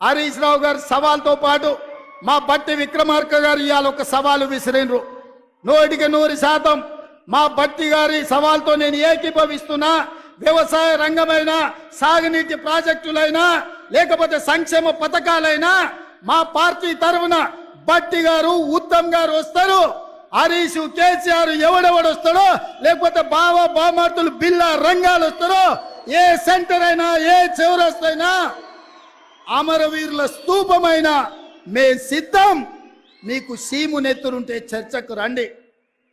హరీష్ రావు గారు సవాల్తో పాటు మా బట్టి విక్రమార్క గారు ఇవాళ ఒక సవాలు విసిరినరు నూటికి నూరు శాతం మా బట్టి గారి సవాల్తో నేను ఏకీభవిస్తున్నా వ్యవసాయ రంగమైనా సాగునీటి ప్రాజెక్టులైనా లేకపోతే సంక్షేమ పథకాలైనా మా పార్టీ తరఫున బట్టి గారు ఉత్తమ్ గారు వస్తారు. హరీష్ కేసీఆర్ ఎవడెవడు వస్తాడో లేకపోతే బావ బామార్తులు బిల్లా రంగాలు వస్తారో ఏ సెంటర్ అయినా ఏ చివరస్తైనా అమరవీరుల స్తూపమైన మే సిద్ధం. మీకు సీము నెత్తురుంటే చర్చకు రండి.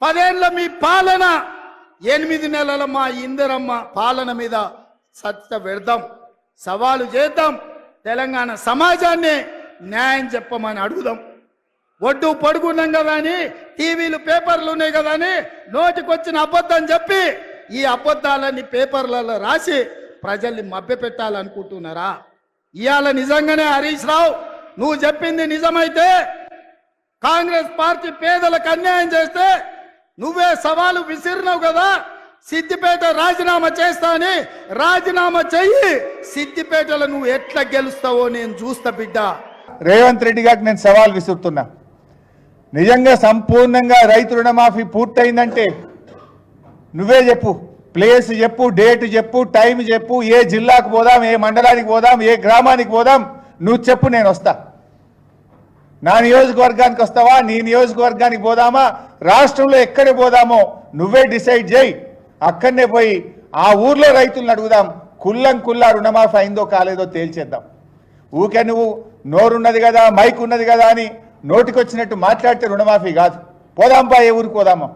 పదేళ్ళ మీ పాలన ఎనిమిది నెలల మా ఇందిరమ్మ పాలన మీద సత్త పెడదాం సవాలు చేద్దాం. తెలంగాణ సమాజాన్ని న్యాయం చెప్పమని అడుగుదాం. ఒడ్డు పడుకున్నాం కదా అని టీవీలు పేపర్లు ఉన్నాయి కదా అని నోటికొచ్చిన అబద్ధం చెప్పి ఈ అబద్ధాలన్నీ పేపర్లలో రాసి ప్రజల్ని మభ్యపెట్టాలనుకుంటున్నారా? ఇవాళ నిజంగానే హరీష్ రావు నువ్వు చెప్పింది నిజమైతే కాంగ్రెస్ పార్టీ పేదలకు అన్యాయం చేస్తే నువ్వే సవాలు విసిరినావు కదా. సిద్దిపేట రాజీనామా చేస్తా అని రాజీనామా చెయ్యి. సిద్దిపేటలో నువ్వు ఎట్లా గెలుస్తావో నేను చూస్తా బిడ్డ. రేవంత్ రెడ్డి గారికి నేను సవాల్ విసురుతున్నా. నిజంగా సంపూర్ణంగా రైతు రుణమాఫీ పూర్తయిందంటే నువ్వే చెప్పు. ప్లేస్ చెప్పు డేట్ చెప్పు టైం చెప్పు ఏ జిల్లాకు పోదాం ఏ మండలానికి పోదాం ఏ గ్రామానికి పోదాం నువ్వు చెప్పు నేను వస్తా. నా నియోజకవర్గానికి వస్తావా? నీ నియోజకవర్గానికి పోదామా? రాష్ట్రంలో ఎక్కడ పోదామో నువ్వే డిసైడ్ చేయి. అక్కడనే పోయి ఆ ఊర్లో రైతులను అడుగుదాం. కుల్లం కుల్లా రుణమాఫీ అయిందో కాలేదో తేల్చేద్దాం. ఊకే నువ్వు నోరున్నది కదా మైక్ ఉన్నది కదా అని నోటికొచ్చినట్టు మాట్లాడితే రుణమాఫీ కాదు. పోదాంపా ఏ ఊరికి పోదామా?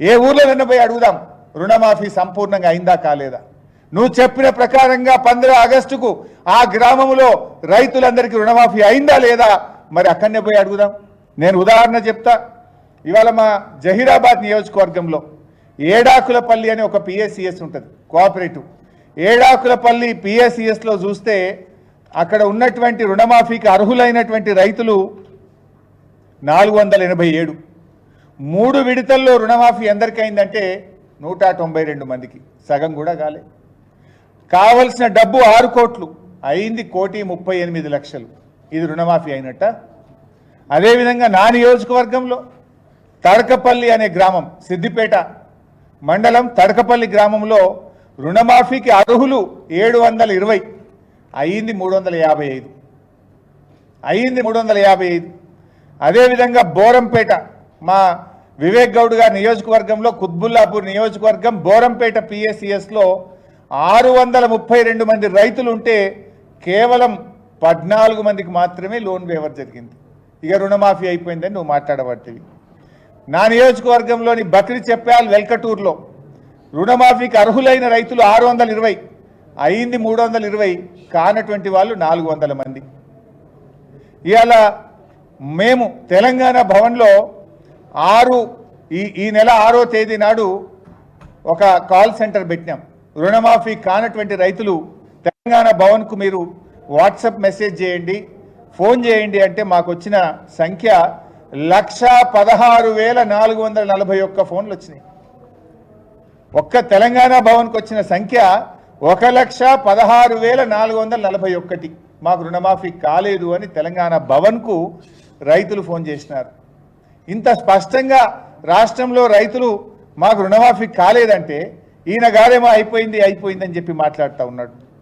ఏ ఊర్లోనైనా పోయి అడుగుదాం? రుణమాఫీ సంపూర్ణంగా అయిందా కాలేదా? నువ్వు చెప్పిన ప్రకారంగా పంద్ర ఆగస్టుకు ఆ గ్రామంలో రైతులందరికీ రుణమాఫీ అయిందా లేదా? మరి అక్కడనే పోయి అడుగుదాం. నేను ఉదాహరణ చెప్తా. ఇవాళ మా జహీరాబాద్ నియోజకవర్గంలో ఏడాకులపల్లి అని ఒక పిఎస్సిఎస్ ఉంటుంది కోఆపరేటివ్. ఏడాకులపల్లి పిఎస్సిఎస్లో చూస్తే అక్కడ ఉన్నటువంటి రుణమాఫీకి అర్హులైనటువంటి రైతులు నాలుగు వందల ఎనభై ఏడు. మూడు విడతల్లో రుణమాఫీ ఎందరికైందంటే నూట తొంభై రెండు మందికి. సగం కూడా కాలే. కావలసిన డబ్బు ఆరు కోట్లు. అయింది కోటి ముప్పై ఎనిమిది లక్షలు. ఇది రుణమాఫీ అయినట్ట? అదేవిధంగా నా నియోజకవర్గంలో తడకపల్లి అనే గ్రామం సిద్దిపేట మండలం తడకపల్లి గ్రామంలో రుణమాఫీకి అర్హులు ఏడు వందల ఇరవై. అయ్యింది మూడు వందల యాభై ఐదు. అయ్యింది మూడు వందల యాభై ఐదు. అదేవిధంగా బోరంపేట మా వివేక్ గౌడ్ గారి నియోజకవర్గంలో కుత్బుల్లాపూర్ నియోజకవర్గం బోరంపేట పిఎస్సిఎస్లో ఆరు వందల ముప్పై రెండు మంది రైతులు ఉంటే కేవలం పద్నాలుగు మందికి మాత్రమే లోన్ వేవర్ జరిగింది. ఇక రుణమాఫీ అయిపోయిందని నువ్వు మాట్లాడబట్టివి. నా నియోజకవర్గంలోని బక్రి చెప్పాల్ వెల్కటూర్లో రుణమాఫీకి అర్హులైన రైతులు ఆరు వందల ఇరవై అయింది మూడు వందల ఇరవై కానటువంటి వాళ్ళు నాలుగు వందల మంది. ఇవాళ మేము తెలంగాణ భవన్లో ఆరు ఈ ఈ నెల ఆరో తేదీ నాడు ఒక కాల్ సెంటర్ పెట్టినాం. రుణమాఫీ కానటువంటి రైతులు తెలంగాణ భవన్కు మీరు వాట్సాప్ మెసేజ్ చేయండి ఫోన్ చేయండి అంటే మాకు వచ్చిన సంఖ్య లక్ష పదహారు వేల నాలుగు వందల నలభై ఒక్క ఫోన్లు వచ్చినాయి. ఒక్క తెలంగాణ భవన్కి వచ్చిన సంఖ్య ఒక లక్ష పదహారు వేల నాలుగు వందల నలభై ఒక్కటి. మాకు రుణమాఫీ కాలేదు అని తెలంగాణ భవన్కు రైతులు ఫోన్ చేసినారు. ఇంత స్పష్టంగా రాష్ట్రంలో రైతులు మాకు రుణమాఫీ కాలేదంటే ఈయన గారేమో అయిపోయింది అయిపోయిందని చెప్పి మాట్లాడుతూ ఉన్నాడు.